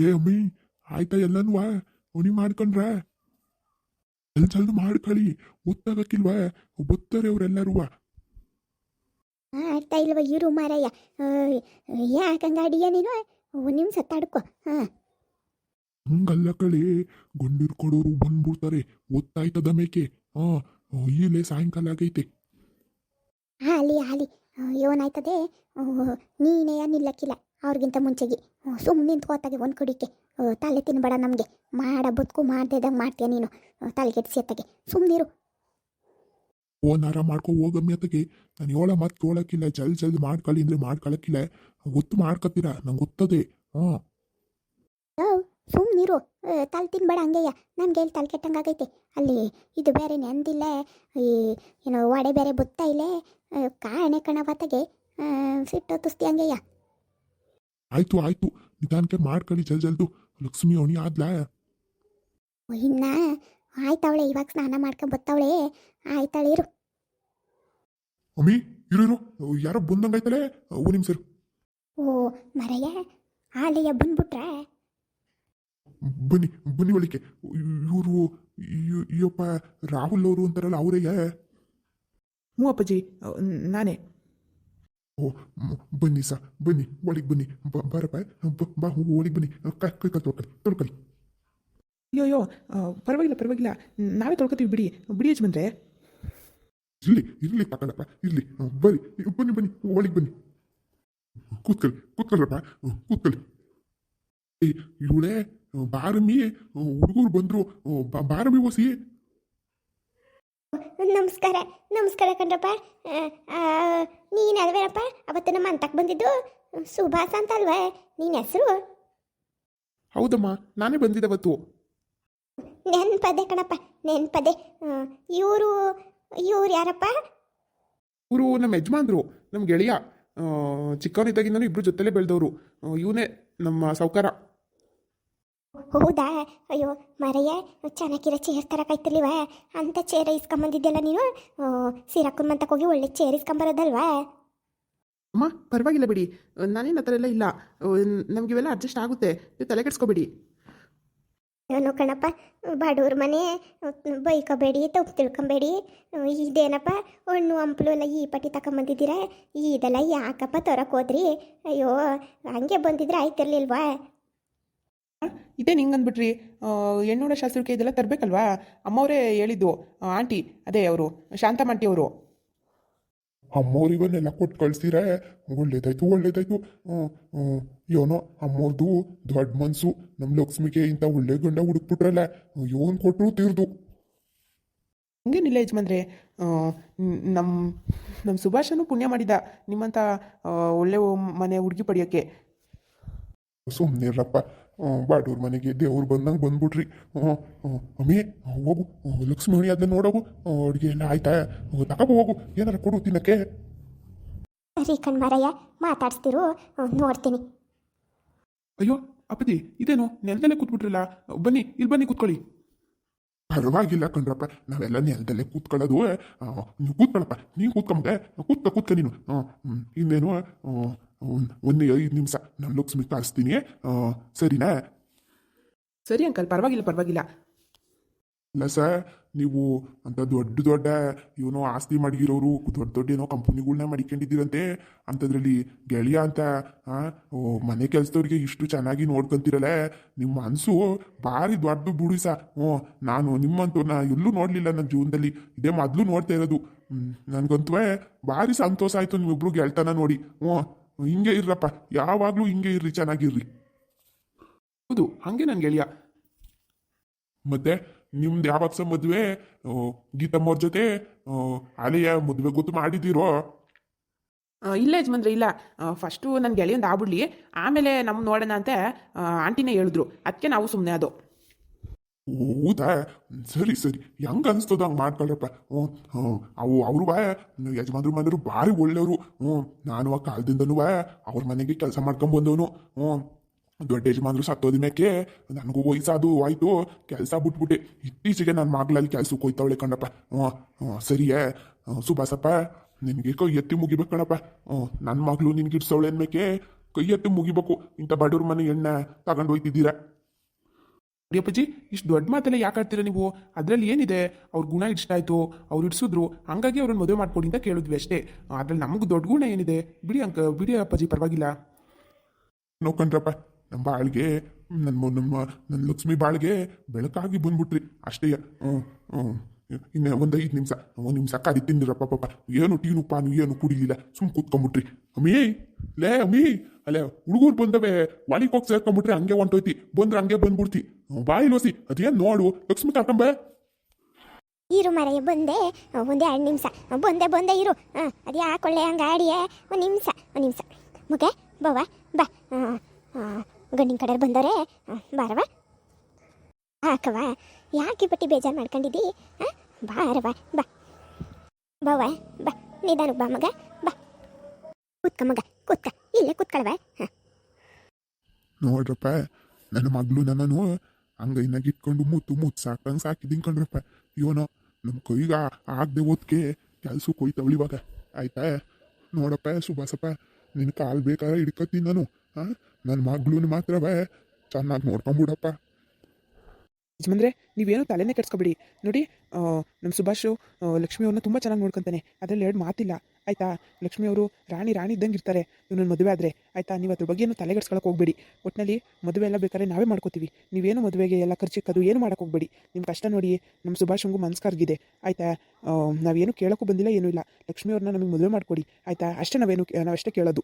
ಏ ಅಮ್ಮಿ ಆಯ್ತಾ ಎಲ್ಲನೂ ಉಣಿ ಮಾಡ್ಕೊಂಡ್ರ? ಜಲ್ ಜಲ್ದು ಮಾಡ್ಕೊಳ್ಳಿ ಗೊತ್ತಾಗಕ್ಕಿಲ್ವಾ ಗೊತ್ತಾರೆ ಅವರೆಲ್ಲರೂ ಆಗ್ತಾ ಇಲ್ವ ಇವರು ಮಾರಯ್ಯ ಯಾಕಂಗ ಅಡಿಯ ನೀನು? ಅವ ನಿಮಿಷ ತಡ್ಕೊ ಹಾಂ. ಹಂಗಲ್ಲ ಕಳಿ ಗುಂಡಿರ್ ಕೊಡೋರು ಬಂದ್ಬಿಡ್ತಾರೆ ಗೊತ್ತಾಯ್ತದ ಮೇಕೆ. ಹಾ ಈಲೇ ಸಾಯಂಕಾಲ ಆಗೈತೆ. ಹಾಲಿ ಹಾಲಿ ಏನಾಯ್ತದೆ? ನೀನೇ ನಿಲ್ಲಕ್ಕಿಲ್ಲ ಅವ್ರಿಗಿಂತ ಮುಂಚೆಗೆ. ಸುಮ್ಮನೆ ನಿಂತ್ಕೋತಾಗೆ ಒಂದು ಕಡಿಕೆ ತಲೆ ತಿನ್ಬೇಡ ನಮಗೆ. ಮಾಡ ಬದುಕು ಮಾಡ್ದೇದಂಗೆ ಮಾಡ್ತೀಯ ನೀನು. ತಲೆ ಕೆಡ್ಸಿಯತ್ತಾಗೆ ಸುಮ್ಮನಿರು ಓನಾರ ಮಾಡ್ಕೊ ಹೋಗಮ್ಮಿ ಅತ್ತಗೆ. ನಾನು ಹೇಳ ಮತ್ತೆ ಕೇಳಕ್ಕಿಲ್ಲ ಜಲ್ ಜಲ್ದಿ ಮಾಡ್ಕೊಳ್ಳಿ ಅಂದ್ರೆ ಮಾಡ್ಕೊಳಕ್ಕಿಲ್ಲ. ಗೊತ್ತು ಮಾಡ್ಕೊತೀರಾ ನಂಗೆ ಗೊತ್ತದೆ. ಹಾಂ ಸುಮ್ಮನಿರು ತಲೆ ತಿನ್ಬೇಡ ಹಂಗೆಯ. ನನಗೆ ಎಲ್ಲಿ ತಲೆ ಕೆಟ್ಟಂಗಾಗೈತೆ ಅಲ್ಲಿ ಇದು ಬೇರೆ ನೆಂದಿಲ್ಲ ಈ ಏನೋ ವಡೆ ಬೇರೆ ಬುತ್ತಾ ಇಲ್ಲೇ. ಕಣ ಬತ್ತಗೆ ಸಿಟ್ಟು ತುಸ್ತಿ ಹಂಗೆಯ. ಆಯ್ತು ಆಯ್ತು. ನಿಧಾನಕ್ಕೆ ಮಾಡ್ಕೊಳ್ಳಿ ಜಲ್ ಜಲ್ದು. ಲಕ್ಷ್ಮಿ ಅವನಿ ಆದ್ಲಾ? ಇನ್ನ ಆಯ್ತವಳೆ ಇವಾಗ ಸ್ನಾನ ಮಾಡ್ಕೊಂಡ್ ಬತ್ತವಳೆ. ಆಯ್ತಾಳೆ ಇರು. ಅಮ್ಮಿ ಇರು ಇರು. ಯಾರೋ ಬಂದಂಗಾಯ್ತಲೇ ಓ ನಿಮಿಷ ಇರು. ಓ ಮರಯ್ಯ ಆಲೆಯ ಬಂದ್ಬಿಟ್ರೆ. ಬನ್ನಿ ಬನ್ನಿ ಒಳಿಕೆ ಇವರು ಅಯ್ಯಪ್ಪ ರಾಹುಲ್ ಅವರು ಅಂತಾರಲ್ಲ ಅವರಯ್ಯ ಹ್ಞೂ ಅಪ್ಪಾಜಿ ನಾನೇ. ಓ ಬನ್ನಿ ಸಾ ಬನ್ನಿ ಒಳಗೆ ಬನ್ನಿ. ಬಾರಪ್ಪ ಬ- ಒಳಗೆ ಬನ್ನಿ. ಕೈ ಕೈ ತೊಳ್ಕೊಳ್ಳಿ ತೊಳ್ಕೊಳ್ಳಿ ಅಯ್ಯೋ ಅಯ್ಯೋ ಪರವಾಗಿಲ್ಲ ಪರವಾಗಿಲ್ಲ. ನಾವೇ ತೊಳ್ಕೊತೀವಿ ಬಿಡಿ. ಬಿಡಿ ಯಜಮಾನ್ರೆ. ಇರ್ಲಿ ಇರ್ಲಿ ತಗೊಳಪ್ಪ ಇರ್ಲಿ. ಬರ್ರಿ ಬನ್ನಿ ಬನ್ನಿ ಒಳಗೆ ಬನ್ನಿ. ಕೂತ್ಕೊಳ್ಳಿ ಕೂತ್ಕೊಳ್ಳಪ್ಪ ಹ್ಮ್, ಕೂತ್ಕೊಳ್ಳಿ. ಏ ಇವಳೇ ಬಾರಮಿಯೇ ಹುಡುಗರು ಬಂದ್ರು ಬಾರಮಿ ಬಾರಮ್ಮಿ ಓಸಿ ನಮಸ್ಕಾರ ನಮಸ್ಕಾರ ಕಣ್ರಪ್ಪ. ನೀನು ಅಲ್ವೇನಪ್ಪ? ಅವತ್ತು ನಮ್ಮ ಅಂತಕ್ಕೆ ಬಂದಿದ್ದು ಸುಭಾಸ್ ಅಂತ ಅಲ್ವಾ? ನೀನ್ ಹೆಸರು? ಹೌದಮ್ಮ ನಾನೇ ಬಂದಿದ್ದವತ್ತು. ನೆನ್ಪದೆ ಕಣಪ್ಪ ನೆನ್ಪದೆ. ಇವರು ಇವ್ರು ಯಾರಪ್ಪ? ಇವರು ನಮ್ಮ ಯಜಮಾನ್ರು ನಮ್ಮ ಗೆಳೆಯ. ಚಿಕ್ಕವನಿದ್ದಾಗಿಂದನೂ ಇಬ್ರು ಜೊತೆಲೇ ಬೆಳೆದವರು. ಇವನೇ ನಮ್ಮ ಸಾವುಕಾರ. ಹೌದಾ? ಅಯ್ಯೋ ಮರೆಯ ಚೆನ್ನಾಗಿರೋ ಚೇರ್ ತರಕಾಯ್ತಿರ್ಲಿವ ಅಂತ ಚೇರ್ ಇಸ್ಕೊಂಬಂದಿದ್ದೆಲ್ಲ ನೀನು? ಸೀರಕ್ಕನ ಮಂತಕ್ಕೆ ಹೋಗಿ ಒಳ್ಳೆ ಚೇರ್ ಇಸ್ಕೊಂಬರೋದಲ್ವಾ? ಅಮ್ಮ ಪರವಾಗಿಲ್ಲ ಬಿಡಿ. ನಾನೇನು ಆ ಥರ ಎಲ್ಲ ಇಲ್ಲ. ನಮಗಿವೆಲ್ಲ ಅಡ್ಜಸ್ಟ್ ಆಗುತ್ತೆ. ನೀವು ತಲೆ ಕೆಡ್ಸ್ಕೊಬೇಡಿ. ಏನು ಕಣಪ್ಪ. ಬಡವ್ರ ಮನೆ ಬೈಕೋಬೇಡಿ ತಪ್ಪು ತಿಳ್ಕೊಬೇಡಿ. ಇದೇನಪ್ಪ ಹಣ್ಣು ಹಂಪಲು ಎಲ್ಲ ಈ ಪಟ್ಟಿ ತಗೊಂಬಂದಿದ್ದೀರಾ ಇದೆಲ್ಲ ಯಾಕಪ್ಪ ತರಕ್ಕೆ ಹೋದ್ರಿ? ಅಯ್ಯೋ ಹಂಗೆ ಬಂದಿದ್ರೆ ಆಯ್ತಿರ್ಲಿಲ್ವಾ? ಇದೇ ಹಿಂಗೆ ಅಂದ್ಬಿಟ್ರಿ ಹೆಣ್ಣೋಡ ಶಾಸ್ತ್ರಕ್ಕೆ ಇದೆಲ್ಲ ತರಬೇಕಲ್ವಾ? ಅಮ್ಮವರೇ ಹೇಳಿದ್ದು ಆಂಟಿ ಅದೇ ಅವರು ಶಾಂತಮ್ಮ ಆಂಟಿ ಅವರು. ಅಮ್ಮವ್ರು ಇವನ್ನೆಲ್ಲ ಕೊಟ್ಟು ಕಳ್ಸಿರೆ ಒಳ್ಳೇದಾಯ್ತು ಒಳ್ಳೇದಾಯ್ತು. ಏನೋ ಅಮ್ಮವ್ರದು ದೊಡ್ಡ ಮನ್ಸು ನಮ್ಮ ಲಕ್ಷ್ಮಿಗೆ ಇಂಥ ಒಳ್ಳೆ ಗಂಡ ಹುಡುಕ್ಬಿಟ್ರಲ್ಲ ಇವನ್ ಕೊಟ್ಟರು ತೀರ್ದು. ಹಂಗೇನಿಲ್ಲ ಯಜಮಾನ್ರೆ ನಮ್ಮ ನಮ್ಮ ಸುಭಾಷನು ಪುಣ್ಯ ಮಾಡಿದ ನಿಮ್ಮಂಥ ಒಳ್ಳೆ ಮನೆ ಹುಡುಗಿ ಪಡೆಯೋಕ್ಕೆ ಸುಮ್ಮನಿರಪ್ಪ ಬಾಡೂರ್ ಮನೆಗೆ ದೇವ್ರು ಬಂದಂಗೆ ಬಂದ್ಬಿಟ್ರಿ. ಹ್ಞೂ ಹ್ಞೂ ಅಮ್ಮಿ ಹೋಗು. ಲಕ್ಷ್ಮಿ ಮಣಿ ಅದನ್ನ ನೋಡೋಗು ಅಡುಗೆ ಎಲ್ಲ ಆಯ್ತಾ? ತಗೊಬ ಹೋಗು. ಏನಾರ ಕೊಡು ತಿನ್ನಕ್ಕೆ. ಸರಿ ಕಣ್ಮಾರಯ್ಯ ಮಾತಾಡ್ಸ್ತಿರು. ನೋಡ್ತೀನಿ. ಅಯ್ಯೋ ಅಪ್ಪದಿ ಇದೇನು? ನೆಲದಲ್ಲೇ ಕೂತ್ಬಿಟ್ರಲ್ಲ. ಬನ್ನಿ ಇಲ್ಲಿ ಬನ್ನಿ ಕೂತ್ಕೊಳ್ಳಿ. ಪರವಾಗಿಲ್ಲ ಕಣ್ರಪ್ಪ. ನಾವೆಲ್ಲ ನೆಲದಲ್ಲೇ ಕೂತ್ಕೊಳ್ಳೋದು. ನೀವು ಕೂತ್ಕೊಳ್ಳಪ್ಪ. ನೀವು ಕೂತ್ಕೊಂಬೆ ಕೂತ್ಕ ಕೂತ್ಕ ನೀನು. ಇನ್ನೇನು? ಒಂದು ಐದು ನಿಮಿಷ. ನಾನು ಲಕ್ಷ್ಮಿ ಕಳಿಸ್ತೀನಿ. ಸರಿನಾ? ಸರಿ ಅಂಕಲ್ ಪರವಾಗಿಲ್ಲ ಪರವಾಗಿಲ್ಲ. ಇಲ್ಲ ಸರ್ ನೀವು ಅಂತ ದೊಡ್ಡ ದೊಡ್ಡ ಏನೋ ಆಸ್ತಿ ಮಡಗಿರೋರು ದೊಡ್ಡ ದೊಡ್ಡ ಏನೋ ಕಂಪನಿಗಳನ್ನ ಮಡಿಕೊಂಡಿದ್ದೀರಂತೆ ಅಂಥದ್ರಲ್ಲಿ ಗೆಳೆಯ ಅಂತ ಮನೆ ಕೆಲಸದವ್ರಿಗೆ ಇಷ್ಟು ಚೆನ್ನಾಗಿ ನೋಡ್ಕೊಂತೀರಲ್ಲ ನಿಮ್ಮ ಮನಸ್ಸು ಭಾರಿ ದೊಡ್ಡ ಬುಡಿ ಸಾ ಹ್ಞೂ ನಾನು ನಿಮ್ಮಂತೂ ನಾ ಎಲ್ಲೂ ನೋಡಲಿಲ್ಲ ನನ್ನ ಜೀವನದಲ್ಲಿ. ಇದೇ ಮೊದಲು ನೋಡ್ತಾ ಇರೋದು. ನನಗಂತೂ ಭಾರಿ ಸಂತೋಷ ಆಯಿತು ನಿಮ್ಮಿಬ್ರು ಗೆಳ್ತನ ನೋಡಿ. ಹ್ಞೂ ಹಿಂಗೆ ಇರ್ರಪ್ಪ. ಯಾವಾಗಲೂ ಹಿಂಗೆ ಇರ್ರಿ, ಚೆನ್ನಾಗಿರ್ರಿ. ಹೌದು, ಹಾಗೆ ನನ್ನ ಗೆಳೆಯ ಮತ್ತೆ ನಿಮ್ದು ಯಾವಾಗ ಸಹ ಮದುವೆ ಗೀತಮ್ಮವ್ರ ಜೊತೆ ಅಲೆಯ ಮದುವೆ ಗೊತ್ತು ಮಾಡಿದಿರೋ ಇಲ್ಲ ಯಜಮಾನ್ರೆ, ಇಲ್ಲ. ಫಸ್ಟು ನನ್ನ ಗೆಳೆಯಂದು ಆಗ್ಬಿಡ್ಲಿ. ಆಮೇಲೆ ನಮ್ಮ ನೋಡೋಣ ಅಂತ ಆಂಟಿನೇ ಹೇಳಿದ್ರು. ಅದಕ್ಕೆ ನಾವು ಸುಮ್ಮನೆ ಅದು ಹೌದಾ? ಸರಿ ಸರಿ. ಹೆಂಗ ಅನ್ಸ್ತದ ಹಂಗೆ ಮಾಡ್ಕೊಳ್ರಪ್ಪ ಹ್ಞೂ ಹ್ಞೂ ಅವು ಅವರು ಬಾ ಯಜಮಾನ್ರು, ಮನೆಯವರು ಭಾರಿ ಒಳ್ಳೆಯವರು. ಹ್ಞೂ ನಾನು ಆ ಕಾಲದಿಂದನೂ ಬಾ ಅವ್ರ ಮನೆಗೆ ಕೆಲಸ ಮಾಡ್ಕೊಂಡ್ ಬಂದವನು. ಹ್ಞೂ ದೊಡ್ಡ ಯಜಮಾನ್ರು ಸತ್ತೋದ ಮೇಕೆ ನನಗೂ ವಯಸ್ಸಾದು ಆಯ್ತು. ಕೆಲಸ ಬಿಟ್ಬಿಟ್ಟೆ. ಇತ್ತೀಚೆಗೆ ನನ್ನ ಮಗಳಲ್ಲಿ ಕೆಲಸಕ್ಕೆ ಹೋಯ್ತಾವಳೆ ಕಣಪ್ಪ. ಹ್ಞೂ ಹ್ಞೂ ಸರಿಯೇ ಸುಭಾಸಪ್ಪ, ನಿನಗೆ ಕೈ ಎತ್ತಿ ಮುಗಿಬೇಕು ಕಣಪ್ಪ. ಹ್ಞೂ ನನ್ನ ಮಗಳು ನಿನ್ಗೆ ಇಡ್ಸವಳೆ ಅನ್ಮೇಕೆ ಕೈ ಎತ್ತಿ ಮುಗಿಬೇಕು. ಇಂಥ ಬಡವ್ರ ಮನೆ ಎಣ್ಣೆ ತಗೊಂಡು ಹೋಯ್ತಿದ್ದೀರಾ? ಅಪ್ಪಾಜಿ, ಇಷ್ಟು ದೊಡ್ಡ ಮಾತೆಲ್ಲ ಯಾಕೆ ಆಡ್ತೀರಾ ನೀವು? ಅದರಲ್ಲಿ ಏನಿದೆ? ಅವ್ರ ಗುಣ ಇಷ್ಟ ಆಯಿತು, ಅವ್ರು ಇಡ್ಸಿದ್ರು, ಹಂಗಾಗಿ ಅವ್ರನ್ನ ಮದುವೆ ಮಾಡ್ಕೊಡಿ ಅಂತ ಕೇಳಿದ್ವಿ ಅಷ್ಟೇ. ಅದ್ರಲ್ಲಿ ನಮಗೆ ದೊಡ್ಡ ಗುಣ ಏನಿದೆ? ಬಿಡಿ ಅಂಕ, ಬಿಡಿ ಅಪ್ಪಾಜಿ, ಪರವಾಗಿಲ್ಲ. ನೋಕಂದ್ರಪ್ಪ ನಮ್ಮ ಬಾಳ್ಗೆ ನನ್ನ ನಮ್ಮ ನನ್ನ ಲಕ್ಷ್ಮಿ ಬಾಳ್ಗೆ ಬೆಳಕಾಗಿ ಬಂದ್ಬಿಟ್ರಿ. ಅಷ್ಟೇ ಹ್ಞೂ ಹ್ಞೂ ಇನ್ನು ಒಂದು ಐದು ನಿಮಿಷ. ಒಂದು ನಿಮಿಷ ಕರಿ ತಿಂದಿರಪ್ಪ ಪಾಪ ಏನು ಟೀನು ಪಾನು ಏನು ಕುಡಿಲಿಲ್ಲ. ಸುಮ್ ಕೂತ್ಕೊಂಬಿಟ್ರಿ. ಅಮ್ಮಿ ಲೇ ಅಮ್ಮಿ ಅಲ್ಲೇ ಹುಡುಗರು ಬಂದವೆ. ವಾಲಿಗೆ ಹೋಗಿ ಸೇರ್ಕೊಂಬಿಟ್ರೆ ಹಂಗೆ ಹೊಂಟೋಯ್ತಿ. ಬಂದ್ರೆ ಹಂಗೆ ಬಂದ್ಬಿಡ್ತಿ. ಬಾಯಿ ಲೋಸಿ ಅದೇನು ನೋಡು. ಲಕ್ಷ್ಮಿ ಕರ್ಕೊಂಬ. ಇರು ಮರೆಯ ಬಂದೆ. ಒಂದೇ ಎರಡು ನಿಮಿಷ ಬಂದೆ ಬಂದೆ, ಇರು. ಹಾಂ ಅದು ಯಾಕೊಳ್ಳೆ ಹಂಗೆ ಆಡಿಯೇ ಒಂದು ನಿಮಿಷ ಒಂದು ನಿಮಿಷ ಮುಗೆ ಬವ ಬಾ ಗಂಡಿನ ಕಡೆ ಬಂದವರೇ. ಬಾರವ ಹಾಕವ ಯಾಕೆ ಬಟ್ಟಿ ಬೇಜಾರು ಮಾಡ್ಕೊಂಡಿದ್ದಿ? ಹಾಂ ಬಾರವ ಬಾ. ಬವ್ವ ಬಾ. ನಿಧಾನಕ್ಕೆ ಬಾ ಮಗ, ಬಾ. ಕೂತ್ಕ ಮಗ, ಕೂತ್ಕ. ಇಲ್ಲೇ ಕೂತ್ಕೊಳ್ವ ಹಾಂ. ನೋಡ್ರಪ್ಪ, ನನ್ನ ಮಗಳು ನನ್ನನು ಅಂಗೈನಾಗ ಇಟ್ಕೊಂಡು ಮುತ್ತು ಮುತ್ತು ಸಾಕಂಗೆ ಸಾಕಿದ್ದೀನಿ ಕಣ್ರಪ್ಪ. ಇವನೋ ನಮ್ಮ ಕೈಗ ಆಗದೆ ಓದ್ಕೆ ಕೆಲ್ಸಕ್ಕೆ ಹೋಯ್ತವಳು ಇವಾಗ. ಆಯ್ತಾ? ನೋಡಪ್ಪ, ಸುಭಾಸಪ್ಪ ನಿನ್ನ ಕಾಲು ಬೇಕಾದ್ರೆ ಹಿಡ್ಕೊತೀನಿ ನಾನು. ಹಾಂ? ನನ್ನ ಮಗಳನ್ನ ಮಾತ್ರವೇ ಚೆನ್ನಾಗಿ ನೋಡ್ಕೊಂಬಿಡಪ್ಪ. ಯಜಮಾನ್ರೆ, ನೀವೇನು ತಲೆನೇ ಕೆಡ್ಸ್ಕೊಬೇಡಿ. ನೋಡಿ ನಮ್ಮ ಸುಭಾಷು ಲಕ್ಷ್ಮಿ ಅವ್ರನ್ನ ತುಂಬ ಚೆನ್ನಾಗಿ ನೋಡ್ಕೊತಾನೆ. ಅದರಲ್ಲಿ ಎರಡು ಮಾತಿಲ್ಲ. ಆಯಿತಾ? ಲಕ್ಷ್ಮಿ ಅವರು ರಾಣಿ ರಾಣಿ ಇದ್ದಂಗೆ ಇರ್ತಾರೆ. ಇವನನ್ನ ಮದುವೆ ಆದರೆ. ಆಯಿತಾ? ನೀವು ಅದ್ರ ಬಗ್ಗೆ ಏನು ತಲೆಗೆಡ್ಸ್ಕೊಳಕ್ಕೆ ಹೋಗ್ಬೇಡಿ. ಒಟ್ಟಿನಲ್ಲಿ ಮದುವೆ ಎಲ್ಲ ಬೇಕಾದ್ರೆ ನಾವೇ ಮಾಡ್ಕೋತೀವಿ. ನೀವೇನು ಮದುವೆಗೆ ಎಲ್ಲ ಅದು ಏನು ಮಾಡೋಕೆ ಹೋಗ್ಬೇಡಿ. ನಿಮ್ಮ ಕಷ್ಟ ನೋಡಿ ನಮ್ಮ ಸುಭಾಷ್ ಸುಭಾಷಂಗೂ ಮನ್ಸ್ಕಾರ್ಗಿದೆ ಆಯಿತಾ? ನಾವೇನು ಕೇಳೋಕ್ಕೂ ಬಂದಿಲ್ಲ, ಏನೂ ಇಲ್ಲ. ಲಕ್ಷ್ಮಿ ಅವ್ರನ್ನ ನಮಗೆ ಮದುವೆ ಮಾಡಿಕೊಡಿ. ಆಯಿತಾ? ಅಷ್ಟೇ ನಾವೇನು, ನಾವಷ್ಟೇ ಕೇಳೋದು.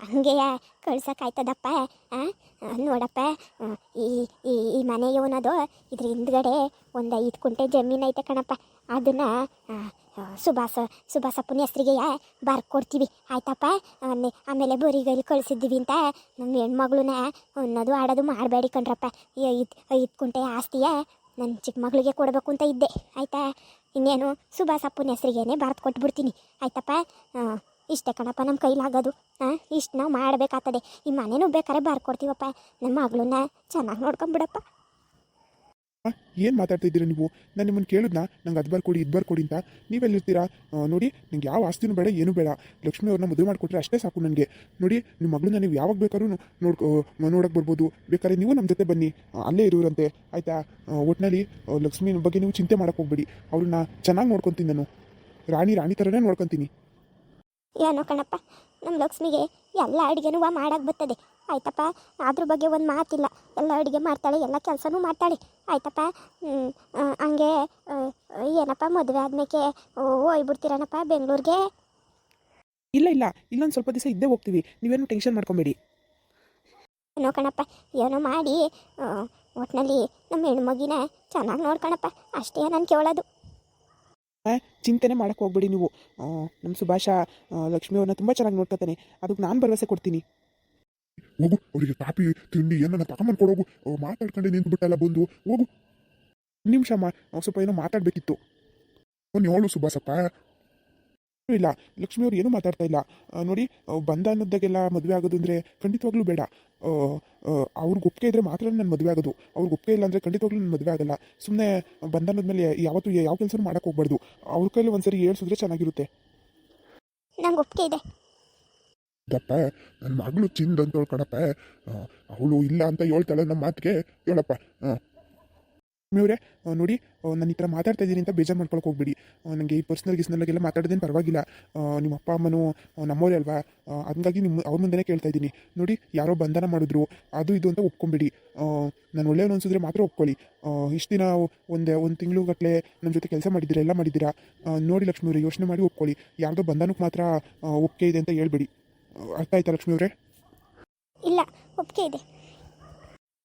ಹಂಗೆಯ ಕಳ್ಸೋಕ್ಕಾಯ್ತದಪ್ಪ ನೋಡಪ್ಪ ಈ ಈ ಈ ಮನೆ ಏನದು ಇದ್ರ ಹಿಂದ್ಗಡೆ ಒಂದು ಐದು ಕುಂಟೆ ಜಮೀನು ಐತೆ ಕಣಪ್ಪ. ಅದನ್ನ ಆ, ಸುಭಾಸ ಸುಭಾಸಪ್ಪನ ಹೆಸ್ರಿಗೆ ಬರ್ಕೊಡ್ತೀವಿ. ಆಯ್ತಪ್ಪ? ಆಮೆ- ಆಮೇಲೆ ಬರಿಗೈಲಿ ಕಳಿಸಿದ್ದೀವಿ ಅಂತ ನಮ್ಮ ಹೆಣ್ಮಗಳನ್ನ ಅನ್ನೋದು ಆಡೋದು ಮಾಡಬೇಡಿ ಕಣ್ರಪ್ಪ. ಐದು ಐದು ಕುಂಟೆ ಆಸ್ತಿಯ ನನ್ನ ಚಿಕ್ಕ ಮಗಳಿಗೆ ಕೊಡಬೇಕು ಅಂತ ಇದ್ದೆ. ಆಯ್ತಾ? ಇನ್ನೇನು ಸುಭಾಸಪ್ಪನ ಹೆಸ್ರಿಗೇನೆ ಬರ್ದು ಕೊಟ್ಬಿಡ್ತೀನಿ. ಆಯ್ತಪ್ಪ? ಇಷ್ಟೇ ಕಣಪ್ಪ ನಮ್ಮ ಕೈಲಾಗೋದು. ಹಾಂ ಇಷ್ಟು ನಾವು ಮಾಡಬೇಕಾಗ್ತದೆ. ಈ ಮನೇನೂ ಬೇಕಾದ್ರೆ ಬರ್ಕೊಡ್ತೀವಪ್ಪ. ನಮ್ಮ ಮಗಳನ್ನ ಚೆನ್ನಾಗಿ ನೋಡ್ಕೊಂಬಿಡಪ್ಪ. ಏನು ಮಾತಾಡ್ತಿದ್ದೀರಾ ನೀವು? ನಾನು ನಿಮ್ಮನ್ನು ಕೇಳಿದ್ನ? ನಂಗೆ ಅದು ಬರ್ಕೊಡಿ, ಇದು ಬರ್ಕೊಡಿ ಅಂತ. ನೀವೆಲ್ಲಿರ್ತೀರಾ? ನೋಡಿ, ನಂಗೆ ಯಾವ ಆಸ್ತಿನೂ ಬೇಡ, ಏನೂ ಬೇಡ. ಲಕ್ಷ್ಮಿ ಅವ್ರನ್ನ ಮದುವೆ ಮಾಡಿಕೊಟ್ರೆ ಅಷ್ಟೇ ಸಾಕು ನನಗೆ. ನೋಡಿ ನಿಮ್ಮ ಮಗಳನ್ನ ನೀವು ಯಾವಾಗ ಬೇಕಾದ್ರೂ ನೋಡ್ಕೊ ನೋಡೋಕೆ ಬರ್ಬೋದು. ಬೇಕಾದ್ರೆ ನೀವು ನಮ್ಮ ಜೊತೆ ಬನ್ನಿ. ಅಲ್ಲೇ ಇರೋರಂತೆ. ಆಯಿತಾ? ಒಟ್ಟಿನಲ್ಲಿ ಲಕ್ಷ್ಮಿ ಬಗ್ಗೆ ನೀವು ಚಿಂತೆ ಮಾಡೋಕೆ ಹೋಗ್ಬೇಡಿ. ಅವ್ರನ್ನ ಚೆನ್ನಾಗಿ ನೋಡ್ಕೊತೀನಿ ನಾನು. ರಾಣಿ ರಾಣಿ ಥರನೇ ನೋಡ್ಕೊತೀನಿ. ಏನೋ ಕಣಪ್ಪ ನಮ್ಮ ಲಕ್ಷ್ಮಿಗೆ ಎಲ್ಲ ಅಡುಗೆನೂ ಮಾಡಕ್ಕೆ ಬರ್ತದೆ. ಆಯ್ತಪ್ಪ ಅದ್ರ ಬಗ್ಗೆ ಒಂದು ಮಾತಿಲ್ಲ. ಎಲ್ಲ ಅಡುಗೆ ಮಾಡ್ತಾಳೆ ಎಲ್ಲ ಕೆಲಸನೂ ಮಾಡ್ತಾಳೆ. ಆಯ್ತಪ್ಪ ಹಂಗೆ ಏನಪ್ಪ ಮದುವೆ ಆದ್ಮೇಲೆ ಹೋಗ್ಬಿಡ್ತೀರನಪ್ಪ ಬೆಂಗಳೂರಿಗೆ? ಇಲ್ಲ ಇಲ್ಲ ಇಲ್ಲೊಂದು ಸ್ವಲ್ಪ ದಿವಸ ಇದ್ದೇ ಹೋಗ್ತೀವಿ. ನೀವೇನು ಟೆನ್ಷನ್ ಮಾಡ್ಕೊಬೇಡಿ. ಏನೋ ಕಣಪ್ಪ ಏನೋ ಮಾಡಿ ಒಟ್ಟಿನಲ್ಲಿ ನಮ್ಮ ಹೆಣ್ಮಗಿನ ಚೆನ್ನಾಗಿ ನೋಡ್ಕಣಪ್ಪ ಅಷ್ಟೇ ನಾನು ಕೇಳೋದು. ಚಿಂತೆನೆ ಮಾಡಕ್ಕೆ ಹೋಗ್ಬೇಡಿ ನೀವು. ನಮ್ಮ ಸುಭಾಷ ಲಕ್ಷ್ಮೀ ಅವ್ರನ್ನ ತುಂಬ ಚೆನ್ನಾಗಿ ನೋಡ್ಕೊತಾನೆ. ಅದಕ್ಕೆ ನಾನು ಭರವಸೆ ಕೊಡ್ತೀನಿ. ಹೋಗು, ಅವರಿಗೆ ಕಾಪಿ ತಿಂಡಿ ಏನನ್ನ ತಗೊಂಬಂದು ಕೊಡೋಗು ಮಾತಾಡ್ಕೊಂಡು ನಿಂತ್ಬಿಟ್ಟಲ್ಲ ಬಂದು. ಹೋಗು. ನಿಮಿಷ ಮಾ ಸ್ವಲ್ಪ ಏನೋ ಮಾತಾಡಬೇಕಿತ್ತು. ಅವ್ನು ಹೇಳು ಸುಭಾಸಪ್ಪ ಇಲ್ಲ, ಲಕ್ಷ್ಮಿ ಅವ್ರು ಏನೂ ಮಾತಾಡ್ತಾ ಇಲ್ಲ. ನೋಡಿ, ಬಂದ ಅನ್ನೋದಾಗೆಲ್ಲ ಮದುವೆ ಆಗೋದು ಅಂದರೆ ಖಂಡಿತವಾಗ್ಲೂ ಬೇಡ. ಅವ್ರಿಗೆ ಒಪ್ಪಿಗೆ ಇದ್ರೆ ಮಾತ್ರ ನನ್ನ ಮದುವೆ ಆಗೋದು. ಅವ್ರಿಗೆ ಒಪ್ಪಿಗೆ ಇಲ್ಲ ಅಂದರೆ ಖಂಡಿತವಾಗ್ಲೂ ನನ್ನ ಮದುವೆ ಆಗಲ್ಲ. ಸುಮ್ಮನೆ ಬಂಧನದ ಮೇಲೆ ಯಾವತ್ತೂ ಯಾವ ಕೆಲಸ ಮಾಡೋಕೆ ಹೋಗ್ಬಾರ್ದು. ಅವ್ರ ಕೈಲಿ ಒಂದ್ಸರಿ ಹೇಳ್ಸಿದ್ರೆ ಚೆನ್ನಾಗಿರುತ್ತೆ. ನಂಗೆ ಒಪ್ಪಿಗೆ ಇದೆ. ದಪ್ಪ ನನ್ನ ಮಗಳು ಚಿಂದ ಅಂತ ಕಣಪ್ಪ. ಅವಳು ಇಲ್ಲ ಅಂತ ಹೇಳ್ತಾಳೆ ನಮ್ಮ ಮಾತಿಗೆ ಹೇಳಪ್ಪ. ಹಾಂ ಅವರೇ ನೋಡಿ ನಾನು ಈ ಥರ ಮಾತಾಡ್ತಾ ಇದ್ದೀನಿ ಅಂತ ಬೇಜಾರು ಮಾಡ್ಕೊಳಕ್ಕೆ ಹೋಗ್ಬೇಡಿ. ನನಗೆ ಈ ಪರ್ಸ್ನಲ್ ಗಿಸ್ನಲ್ಲಿಗೆಲ್ಲ ಮಾತಾಡೋದೇನು ಪರವಾಗಿಲ್ಲ. ನಿಮ್ಮ ಅಪ್ಪ, ಅಮ್ಮನೂ ನಮ್ಮವರೇ ಅಲ್ವಾ? ಹಂಗಾಗಿ ನಿಮ್ಮ, ಅವ್ರ ಮುಂದೆನೇ ಕೇಳ್ತಾ ಇದ್ದೀನಿ. ನೋಡಿ, ಯಾರೋ ಬಂಧನ ಮಾಡಿದ್ರು, ಅದು ಇದು ಅಂತ ಒಪ್ಕೊಂಬಿಡಿ. ನಾನು ಒಳ್ಳೆಯವನು ಅನ್ಸಿದ್ರೆ ಮಾತ್ರ ಒಪ್ಕೊಳ್ಳಿ. ಇಷ್ಟು ದಿನ ಒಂದು ಒಂದು ತಿಂಗಳುಗಟ್ಟಲೆ ನಮ್ಮ ಜೊತೆ ಕೆಲಸ ಮಾಡಿದ್ದೀರ, ಎಲ್ಲ ಮಾಡಿದ್ದೀರಾ? ನೋಡಿ ಲಕ್ಷ್ಮಿ ಅವರೇ, ಯೋಚನೆ ಮಾಡಿ ಒಪ್ಕೊಳ್ಳಿ. ಯಾರ್ದೋ ಬಂಧನಕ್ಕೆ ಮಾತ್ರ ಒಪ್ಪಿಗೆ ಇದೆ ಅಂತ ಹೇಳ್ಬೇಡಿ. ಅರ್ಥ ಆಯ್ತಾ ಲಕ್ಷ್ಮಿ ಅವರೇ? ಇಲ್ಲ ಒಪ್ಪಿಗೆ ಇದೆ.